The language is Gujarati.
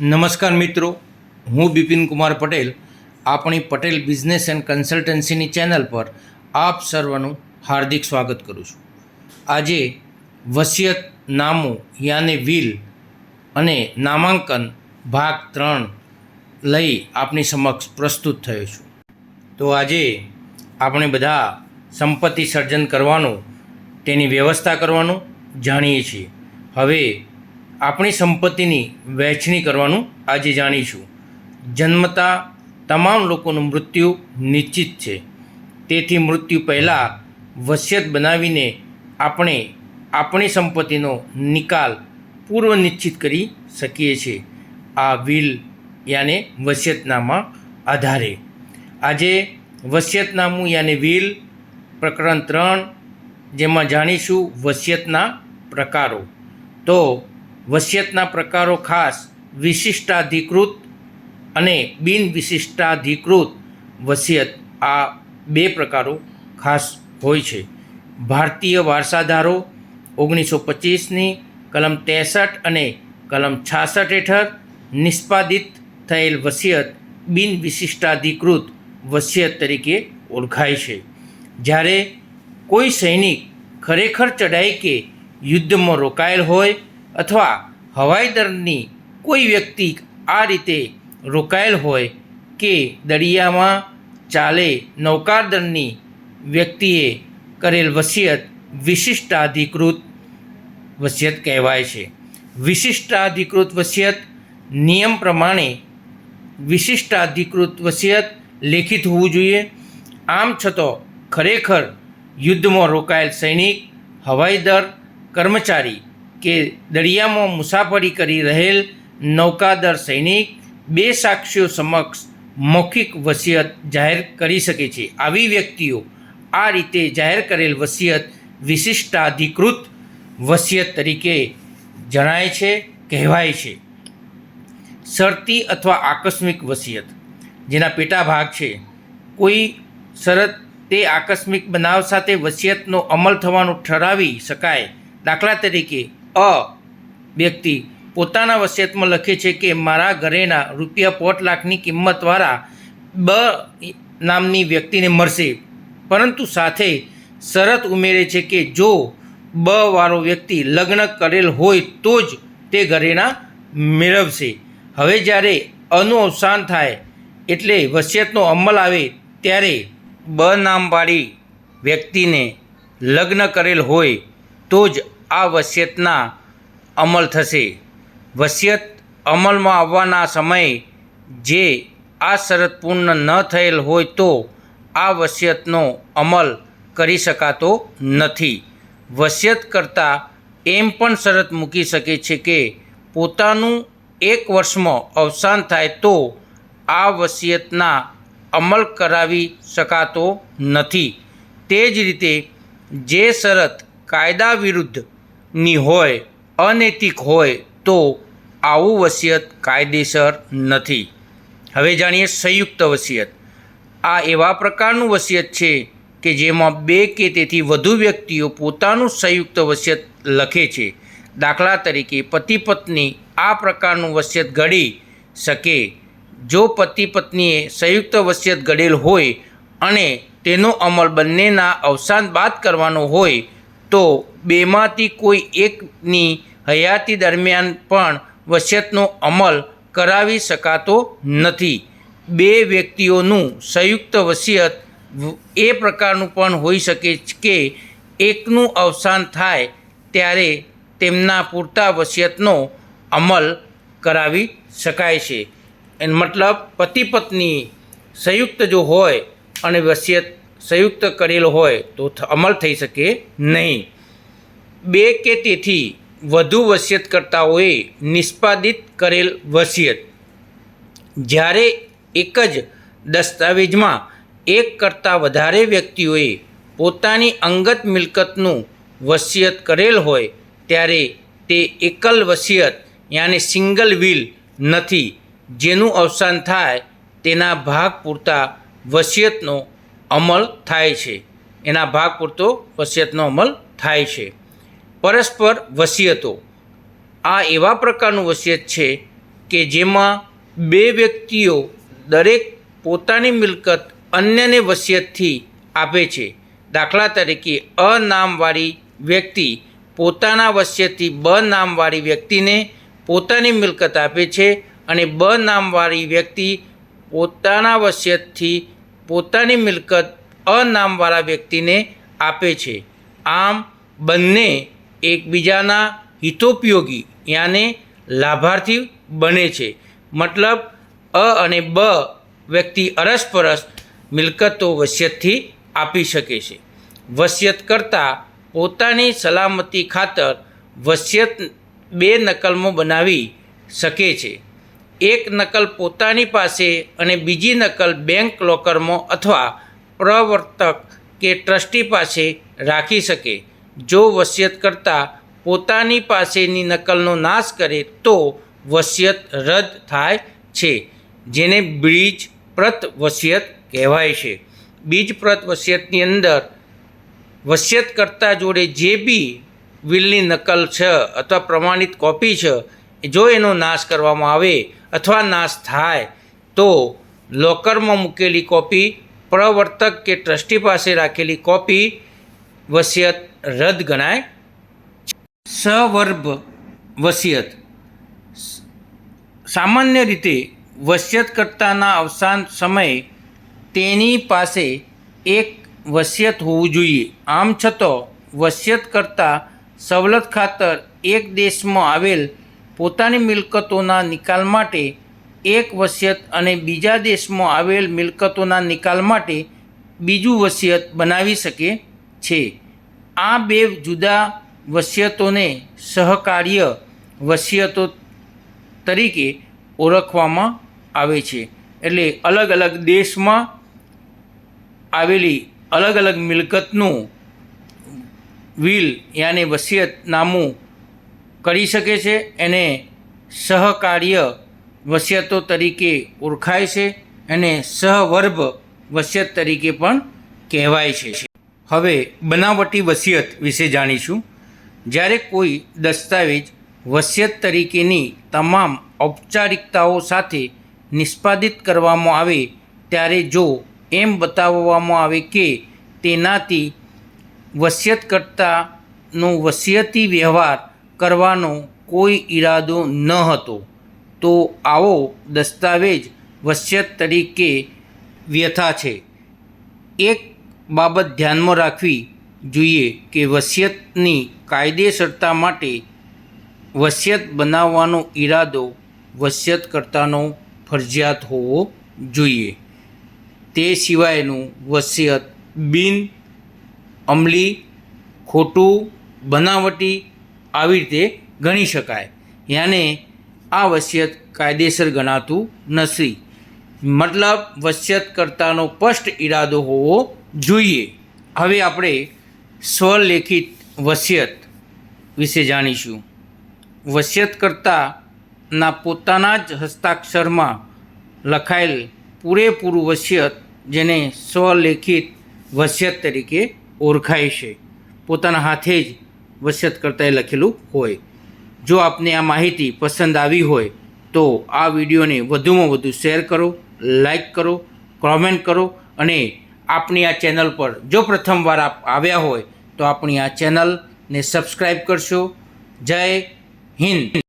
નમસ્કાર મિત્રો, હું બિપિન કુમાર પટેલ. આપણી પટેલ બિઝનેસ એન્ડ કન્સલ્ટન્સીની ચેનલ પર આપ સર્વનું હાર્દિક સ્વાગત કરું છું. આજે વસિયત નામું યાને વિલ અને નામાંકન ભાગ ત્રણ લઈ આપની સમક્ષ પ્રસ્તુત થયો છું. તો આજે આપણે બધા સંપત્તિ સર્જન કરવાનું, તેની વ્યવસ્થા કરવાનું જાણીએ છીએ. હવે આપણી સંપત્તિની વહેંચણી કરવાનું આજે જાણીશું. જન્મતા તમામ લોકોનું મૃત્યુ નિશ્ચિત છે. તેથી મૃત્યુ પહેલાં વસિયત બનાવીને આપણે આપણી સંપત્તિનો નિકાલ પૂર્વ નિશ્ચિત કરી શકીએ છીએ. આ વિલ યાને વસિયતનામા આધારે. આજે વસિયતનામું યાને વિલ પ્રકરણ ત્રણ જેમાં જાણીશું વસિયતના પ્રકારો. તો વસિયતના પ્રકારો ખાસ, વિશિષ્ટાધિકૃત અને બિન વિશિષ્ટાધિકૃત વસિયત આ બે પ્રકારો ખાસ હોય છે. ભારતીય વારસાધારો ઓગણીસો પચીસની કલમ ત્રેસઠ અને કલમ છાસઠ હેઠળ નિષ્પાદિત થયેલ વસિયત બિન વિશિષ્ટાધિકૃત વસિયત તરીકે ઓળખાય છે. જ્યારે કોઈ સૈનિક ખરેખર ચઢાઈ કે યુદ્ધમાં રોકાયેલ હોય અથવા હવાઈ દળની કોઈ વ્યક્તિ આ રીતે રોકાયેલ હોય કે દરિયામાં ચાલે નૌકાદળની વ્યક્તિએ કરેલ વસિયત વિશિષ્ટાધિકૃત વસિયત કહેવાય છે. વિશિષ્ટાધિકૃત વસિયત નિયમ પ્રમાણે વિશિષ્ટાધિકૃત વસિયત લેખિત હોવું જોઈએ. આમ છતાં ખરેખર યુદ્ધમાં રોકાયેલ સૈનિક, હવાઈ દળ, કર્મચારી કે દરિયામાં મુસાફરી કરી રહેલ નૌકાદર સૈનિક બે સાક્ષીઓ સમક્ષ મૌખિક વસિયત જાહેર કરી શકે છે. આવી વ્યક્તિઓ આ રીતે જાહેર કરેલ વસિયત વિશિષ્ટાધિકૃત વસિયત તરીકે જણાય છે, કહેવાય છે. શરતી અથવા આકસ્મિક વસિયત, જેના પેટા ભાગ છે. કોઈ શરત તે આકસ્મિક બનાવ સાથે વસિયતનો અમલ થવાનું ઠરાવી શકાય. દાખલા તરીકે અ વ્યક્તિ પોતાના વસિયતમાં લખે છે કે મારા ઘરેના રૂપિયા પોટ લાખની કિંમતવાળા બ નામની વ્યક્તિને મળશે. પરંતુ સાથે શરત ઉમેરે છે કે જો બ વાળો વ્યક્તિ લગ્ન કરેલ હોય તો જ તે ઘરેણા મેળવશે. હવે જ્યારે અનું અવસાન થાય એટલે વસિયતનો અમલ આવે ત્યારે બ નામવાળી વ્યક્તિને લગ્ન કરેલ હોય તો જ આ વસિયતના અમલ થશે. વસિયત અમલમાં આવવાના સમયે જે આ શરત પૂર્ણ ન થયેલ હોય તો આ વસિયતનો અમલ કરી શકાતો નથી. વસિયત કરતાં એમ પણ શરત મૂકી શકે છે કે પોતાનું એક વર્ષમાં અવસાન થાય તો આ વસિયતના અમલ કરાવી શકાતો નથી. તે જ રીતે જે શરત કાયદા વિરુદ્ધની હોય, અનૈતિક હોય, તો આવું વસિયત કાયદેસર નથી. હવે જાણીએ સંયુક્ત વસિયત. આ એવા પ્રકારનું વસિયત છે કે જેમાં બે કે તેથી વધુ વ્યક્તિઓ પોતાનું સંયુક્ત વસિયત લખે છે. દાખલા તરીકે પતિ પત્ની આ પ્રકારનું વસિયત ઘડી શકે. જો પતિ પત્નીએ સંયુક્ત વસિયત ઘડેલ હોય અને તેનો અમલ બંનેના અવસાન બાદ કરવાનો હોય તો બેમાંથી કોઈ એકની હયાતી દરમિયાન પણ વસિયતનો અમલ કરાવી શકાતો નથી. બે વ્યક્તિઓનું સંયુક્ત વસિયત એ પ્રકારનું પણ હોઈ શકે કે એકનું અવસાન થાય ત્યારે તેમના પૂરતા વસિયતનો અમલ કરાવી શકાય છે. મતલબ પતિ પત્ની સંયુક્ત જો હોય અને વસિયત સંયુક્ત કરેલો હોય તો અમલ થઈ શકે નહીં. બે કે તેથી વધુ વસિયતકર્તાઓએ નિષ્પાદિત કરેલ વસિયત. જ્યારે એક જ દસ્તાવેજમાં એક કરતાં વધારે વ્યક્તિઓએ પોતાની અંગત મિલકતનું વસિયત કરેલ હોય, ત્યારે તે એકલ વસિયત યાને સિંગલ વિલ નથી. જેનું અવસાન થાય તેના ભાગ પૂરતા વસિયતનો અમલ થાય છે. એના ભાગ પૂરતો વસિયતનો અમલ થાય છે. પરસ્પર વસિયતો. આ એવા પ્રકારનું વસિયત છે કે જેમાં બે વ્યક્તિઓ દરેક પોતાની મિલકત અન્યને વસિયતથી આપે છે. દાખલા તરીકે અ નામવાળી વ્યક્તિ પોતાના વસિયતથી બ નામવાળી વ્યક્તિને પોતાની મિલકત આપે છે અને બ નામવાળી વ્યક્તિ પોતાના વસિયતથી પોતાની મિલકત અનામવાળા વ્યક્તિને આપે છે. આમ બંને એકબીજાના હિતોપયોગી યાને લાભાર્થી બને છે. મતલબ, અ અને બ વ્યક્તિ અરસપરસ મિલકતો વસિયતથી આપી શકે છે. વસિયત કરતાં પોતાની સલામતી ખાતર વસિયત બે નકલમો બનાવી શકે છે. એક નકલ પોતાની પાસે અને બીજી નકલ બેંક લોકરમાં અથવા પ્રવર્તક કે ટ્રસ્ટી પાસે રાખી શકે. જો વસિયત કરતાં પોતાની પાસેની નકલનો નાશ કરે તો વસિયત રદ થાય છે, જેને બીજ પ્રત વસિયત કહેવાય છે. બીજ પ્રત વસિયતની અંદર વસિયત કરતા જોડે જે બી વિલની નકલ છે અથવા પ્રમાણિત કોપી છે, જો એનો નાશ કરવામાં આવે અથવા નાશ થાય, તો લોકરમાં મૂકેલી કોપી, પ્રવર્તક કે ટ્રસ્ટી પાસે રાખેલી કોપી વસિયત રદ ગણાય. સવર્ભ વસિયત. સામાન્ય રીતે વસિયતકર્તાના અવસાન સમયે તેની પાસે એક વસિયત હોવું જોઈએ. આમ છતાં વસિયતકર્તા સવલત ખાતર એક દેશમાં આવેલ પોતાની મિલકતોના નિકાલ માટે એક વસિયત અને બીજા દેશમાં આવેલ મિલકતોના નિકાલ માટે બીજું વસિયત બનાવી શકે છે. આ બે જુદા વસિયતોને સહકાર્ય વસિયતો તરીકે ઓળખવામાં આવે છે. એટલે અલગ અલગ દેશમાં આવેલી અલગ અલગ મિલકતનું વિલ યાને વસિયતનામું કરી શકે છે, એને સહકાર્ય વસિયતો તરીકે ઓળખાય છે અને સહવર્ભ વસિયત તરીકે પણ કહેવાય છે. હવે બનાવટી વસિયત વિશે જાણીશું. જ્યારે કોઈ દસ્તાવેજ વસિયત તરીકેની તમામ ઔપચારિકતાઓ સાથે નિષ્પાદિત કરવામાં આવે, ત્યારે જો એમ બતાવવામાં આવે કે તેનાથી વસિયતકર્તાનો વસિયતી વ્યવહાર કરવાનો કોઈ ઈરાદો ન હતો. તો આવો દસ્તાવેજ વસિયત તરીકે વ્યથા છે. એક બાબત ધ્યાનમાં રાખવી જોઈએ કે વસિયતની કાયદેસરતા માટે વસિયત બનાવવાનો ઈરાદો વસિયતકર્તાનો ફરજિયાત હોવો જોઈએ. તે સિવાયનું વસિયત બિન અમલી, ખોટું, બનાવટી આવી રીતે ગણી શકાય. યાને આ વસિયત કાયદેસર ગણાતું નથી. મતલબ વસિયત કરતાનો સ્પષ્ટ ઈરાદો હોવો જોઈએ. હવે આપણે સ્વલેખિત વસિયત વિશે જાણીશું. વસિયતકર્તાના પોતાના જ હસ્તાક્ષરમાં લખાયેલ પૂરેપૂરું વસિયત જેને સ્વલેખિત વસિયત તરીકે ઓળખાય છે. પોતાના હાથે જ વસિયતકર્તાએ લખેલું હોય. જો આપને આ માહિતી પસંદ આવી હોય, તો આ વિડીયોને વધુમાં વધુ શેર કરો, લાઈક કરો, કોમેન્ટ કરો અને આપણી આ ચેનલ પર જો પ્રથમવાર આપ આવ્યા હોય, તો આપણી આ ચેનલને સબસ્ક્રાઈબ કરશો. જય હિન્દ.